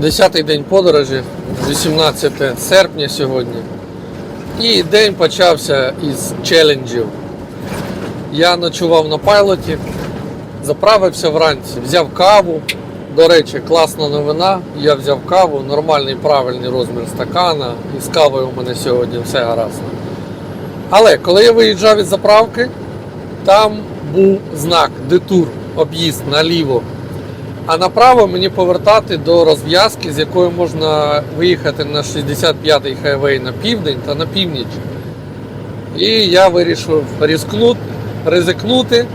Десятий день подорожі, 18 серпня сьогодні. І день почався із челенджів. Я ночував на пайлоті, заправився вранці, взяв каву. До речі, класна новина. Я взяв каву, нормальний правильний розмір стакана. І з кавою у мене сьогодні все гаразд. Але коли я виїжджав із заправки, там був знак детур, об'їзд наліво. А направо мені повертати до розв'язки, з якою можна виїхати на 65-й хайвей на південь та на північ. І я вирішив ризикнути.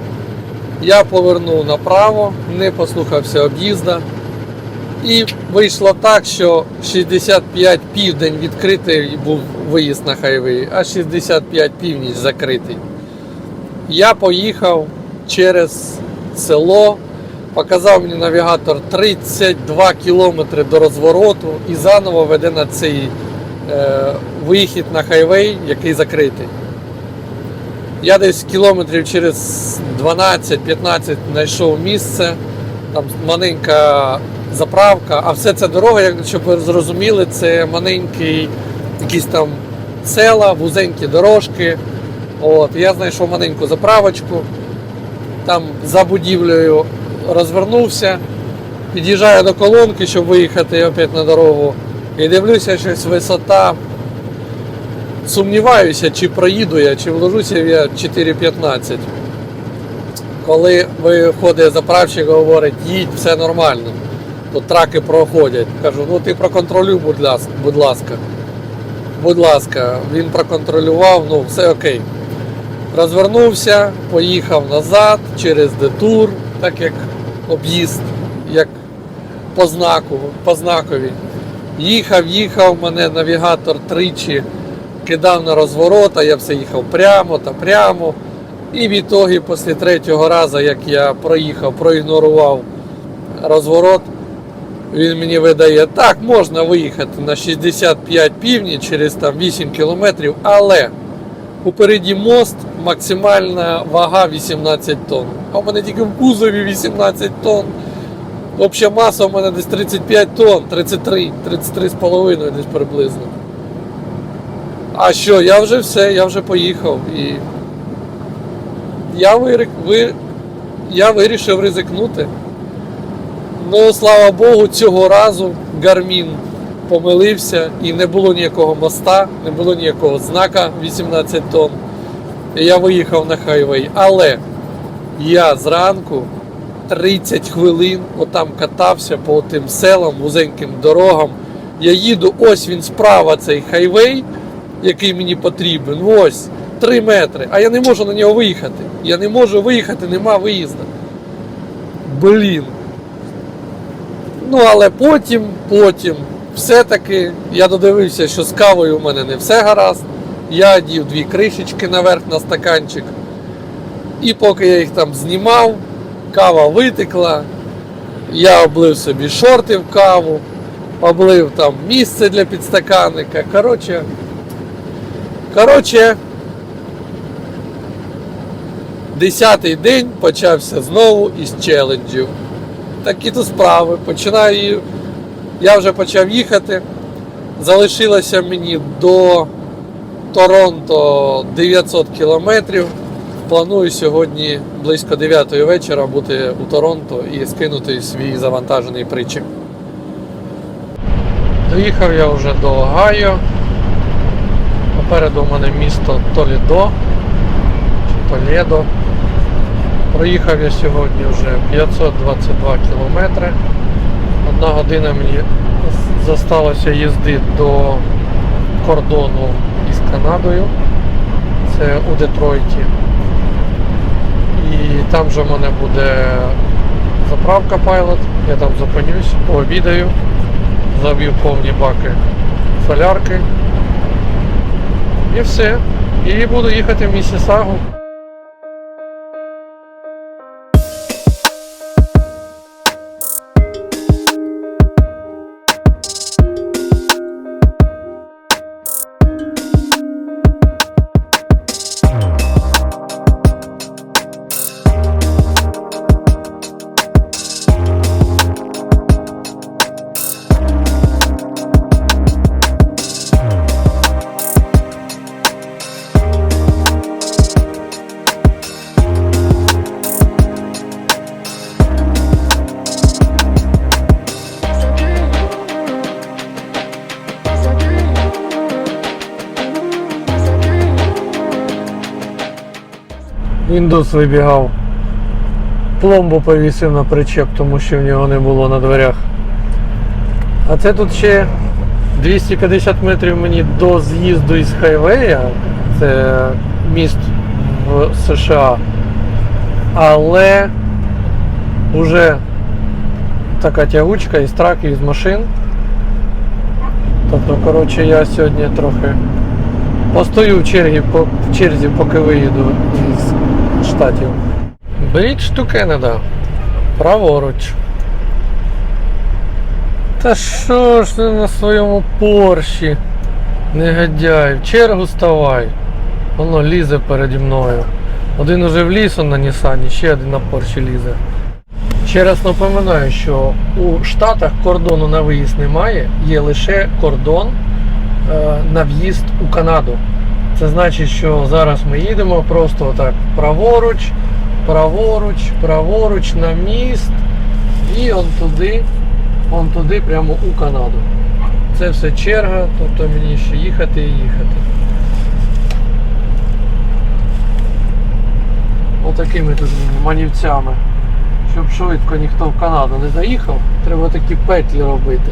Я повернув направо, не послухався об'їзда. І вийшло так, що 65 південь відкритий був виїзд на хайвей, а 65 північ закритий. Я поїхав через село, показав мені навігатор 32 кілометри до розвороту і заново веде на цей е, вихід на хайвей, який закритий. Я десь кілометрів через 12-15 знайшов місце, там маленька заправка, а все це дорога, як- щоб ви зрозуміли, це маленький якісь там села, вузенькі дорожки. От, я знайшов маленьку заправочку, там за будівлею розвернувся, під'їжджаю до колонки, щоб виїхати опять на дорогу. І дивлюся, щось висота. Сумніваюся, чи проїду я, чи вложуся я 4.15. Коли виходить заправщик, говорить, їдь, все нормально. Тут траки проходять. Кажу, ну ти проконтролюй, будь ласка. Будь ласка, він проконтролював, ну все окей. Розвернувся, поїхав назад через детур, так як об'їзд, як по знаку, по знакові. Їхав, їхав, мене навігатор тричі кидав на розворот, а я все їхав прямо та прямо. І в ітогі, після третього разу, як я проїхав, проігнорував розворот, він мені видає, так, можна виїхати на 65 північ через там 8 кілометрів, але упереді мост максимальна вага 18 тонн. А в мене тільки в кузові 18 тонн. Обща маса у мене десь 35 тонн, 33, 33,5 десь приблизно. А що, я вже все, я вже поїхав і я, вирик, ви, я вирішив ризикнути. Ну, слава Богу, цього разу Гармін помилився і не було ніякого моста, не було ніякого знака 18 тонн. Я виїхав на хайвей. Але я зранку 30 хвилин отам катався по тим селам, вузеньким дорогам. Я їду, ось він справа цей хайвей, який мені потрібен. Ось 3 метри. А я не можу на нього виїхати. Я не можу виїхати, нема виїзду. Блін. Ну, але потім, потім, все-таки я додивився, що з кавою у мене не все гаразд. Я дів дві кришечки наверх на стаканчик. І поки я їх там знімав, кава витекла. Я облив собі шорти в каву, облив там місце для підстаканника. Коротше, коротше, десятий день почався знову із челенджів. Такі то справи. Починаю. Я вже почав їхати. Залишилося мені до Торонто 900 кілометрів. Планую сьогодні близько 9 вечора бути у Торонто і скинути свій завантажений причіп. Доїхав я вже до Огайо. Попереду у мене місто Толідо чи Толедо. Проїхав я сьогодні вже 522 кілометри. Одна година мені зосталося їзди до кордону Канадою. Це у Детройті. І там же в мене буде заправка Pilot. Я там зупинюсь, пообідаю, заб'ю повні баки солярки. І все. І буду їхати в Місісагу. Індус вибігав. Пломбу повісив на причеп, тому що в нього не було на дверях. А це тут ще 250 метрів мені до з'їзду із хайвея. Це міст в США. Але вже така тягучка із траків, із машин. Тобто, коротше, я сьогодні трохи постою в по- в черзі поки виїду із штатів. Брідж ту Кеннеда. Праворуч. Та що ж ти на своєму порші? Негодяй, в чергу ставай. Воно лізе переді мною. Один уже в ліс он на Нісані, ще один на порші лізе. Ще раз напоминаю, що у Штатах кордону на виїзд немає, є лише кордон е, на в'їзд у Канаду. Це значить, що зараз ми їдемо просто отак праворуч, праворуч, праворуч на міст і он туди, он туди прямо у Канаду. Це все черга, тобто мені ще їхати і їхати. Отакими тут манівцями. Щоб швидко ніхто в Канаду не заїхав, треба такі петлі робити.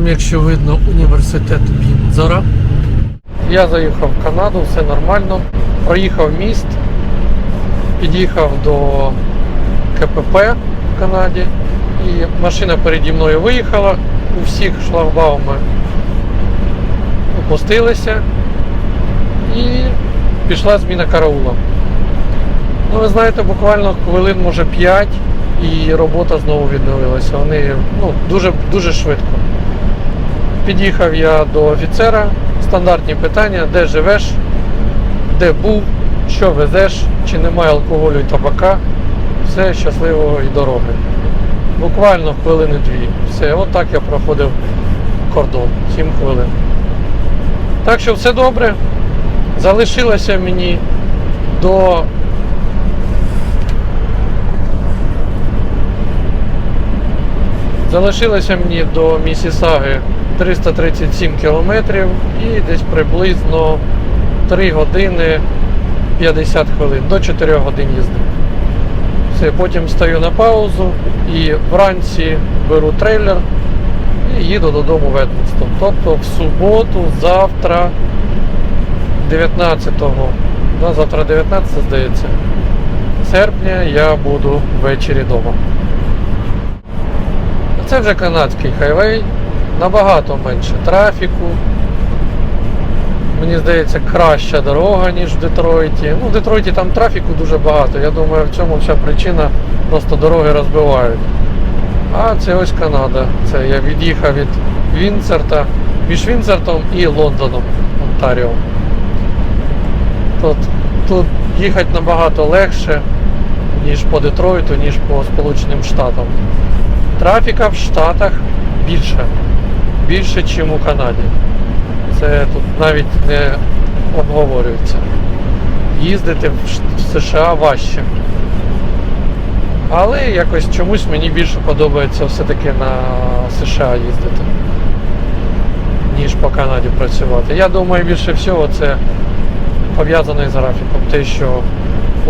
Там, якщо видно, університет Віндзора. Я заїхав в Канаду, все нормально. Проїхав міст, під'їхав до КПП в Канаді, і машина переді мною виїхала, у всіх шлагбауми опустилися і пішла зміна караула. Ну, ви знаєте, буквально хвилин, може 5 і робота знову відновилася. Вони ну, дуже, дуже швидко. Під'їхав я до офіцера, стандартні питання, де живеш, де був, що везеш, чи немає алкоголю і табака. Все щасливої дороги. Буквально хвилини дві. Все, отак я проходив кордон, 7 хвилин. Так що все добре. Залишилося мені до Залишилося мені до Місісаги 337 кілометрів і десь приблизно 3 години 50 хвилин, до 4 годин їзди. Все, потім стаю на паузу і вранці беру трейлер і їду додому в Едмонстон. Тобто в суботу, завтра, 19-го, да, завтра 19 здається, серпня я буду ввечері вдома. Це вже канадський хайвей, набагато менше трафіку. Мені здається, краща дорога, ніж в Детройті. Ну, в Детройті там трафіку дуже багато. Я думаю, в цьому вся причина просто дороги розбивають. А це ось Канада. Це я від'їхав від Вінцерта, між Вінцертом і Лондоном, Онтаріо. Тут, тут їхати набагато легше, ніж по Детройту, ніж по Сполученим Штатам. Трафіка в Штатах більше. Більше, ніж у Канаді. Це тут навіть не обговорюється. Їздити в США важче. Але якось чомусь мені більше подобається все-таки на США їздити, ніж по Канаді працювати. Я думаю, більше всього це пов'язано із графіком. Те, що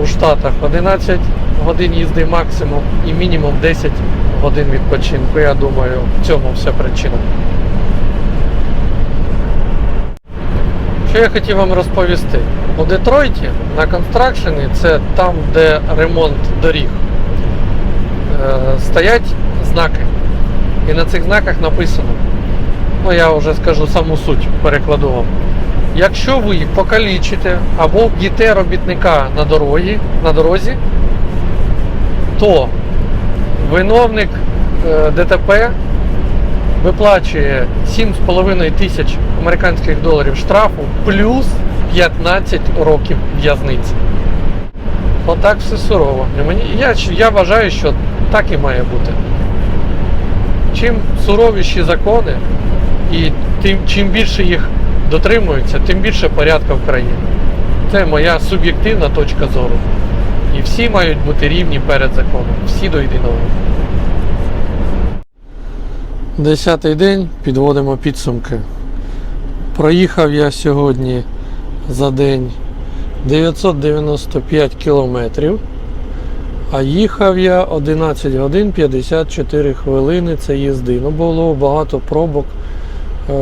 у Штатах 11 годин їзди максимум і мінімум 10 годин відпочинку. Я думаю, в цьому вся причина. Що я хотів вам розповісти? У Детройті на констракшені це там, де ремонт доріг. Е, стоять знаки. І на цих знаках написано. Ну, я вже скажу саму суть, перекладу вам. Якщо ви покалічите або вб'єте робітника на дорогі, на дорозі, то виновник е, ДТП виплачує 7,5 тисяч американських доларів штрафу плюс 15 років в'язниці. Отак все сурово. Я, я вважаю, що так і має бути. Чим суровіші закони, і тим, чим більше їх дотримуються, тим більше порядка в країні. Це моя суб'єктивна точка зору. І всі мають бути рівні перед законом. Всі до єдиного. Десятий день підводимо підсумки. Проїхав я сьогодні за день 995 кілометрів, а їхав я 11 годин 54 хвилини це їзди. Ну, було багато пробок е,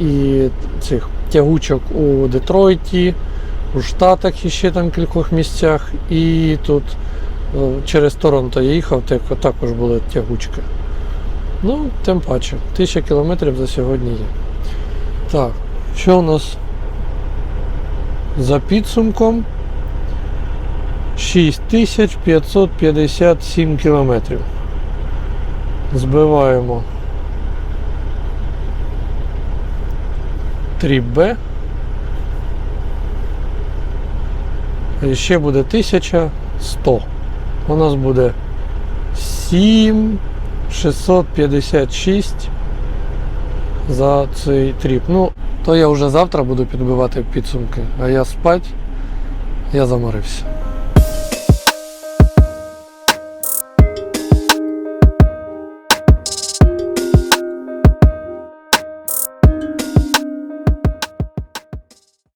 і цих тягучок у Детройті, у Штатах і ще там кількох місцях. І тут е, через Торонто я їхав, також були тягучки. Ну, тим паче, 1000 кілометрів за сьогодні є. Так, що у нас за підсумком? 6557 кілометрів. Збиваємо 3Б. Ще буде 1100. У нас буде 7 656 за цей тріп. Ну, то я вже завтра буду підбивати підсумки, а я спать, я заморився.